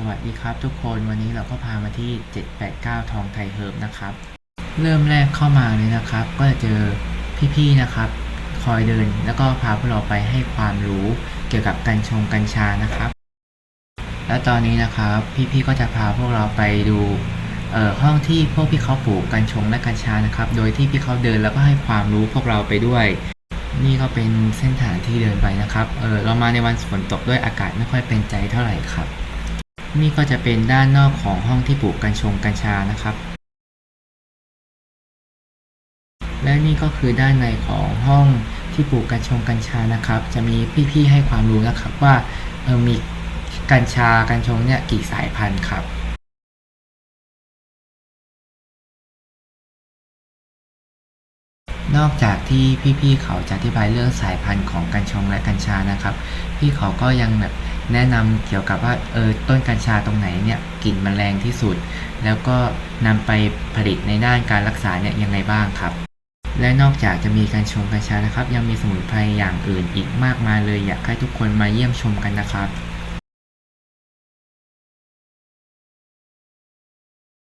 สวัสดีครับทุกคนวันนี้เราก็พามาที่ 789 ทองไทยเฮิร์บนะครับ เริ่มแรกเข้ามาเลยนะครับ ก็จะเจอพี่ๆนะครับ คอยเดินแล้วก็พาพวกเราไปให้ความรู้เกี่ยวกับกัญชงกัญชานะครับ และตอนนี้นะครับพี่ๆก็จะพาพวกเราไปดูห้องที่พวกพี่เขาปลูกกัญชงและกัญชานะครับ โดยที่พี่เขาเดินแล้วก็ให้ความรู้พวกเราไปด้วย นี่ก็เป็นเส้นทางที่เดินไปนะครับ เออเรามาในวันฝนตกด้วยอากาศไม่ค่อยเป็นใจเท่าไหร่ครับ นี่ก็จะเป็นด้านนอกของห้องที่ปลูกกัญชงกัญชานะครับ และนี่ก็คือด้านในของห้องที่ปลูกกัญชงกัญชานะครับ จะมีพี่ๆให้ความรู้นะครับว่าเออมีกัญชากัญชงเนี่ยกี่สายพันธุ์ครับนอกจากที่พี่ๆเขาจะอธิบายเรื่องสายพันธุ์ของกัญชงและกัญชานะครับ พี่เขาก็ยังแบบ แนะนำเกี่ยวกับว่าเออต้นกัญชาตรงไหนเนี่ยกลิ่นมันแรงที่สุด แล้วก็นำไปผลิตในด้านการรักษาเนี่ยยังไงบ้างครับ และนอกจากจะมีการชงกัญชานะครับ ยังมีสมุนไพรอย่างอื่นอีกมากมายเลยอยากให้ทุกคนมาเยี่ยมชมกันนะครับ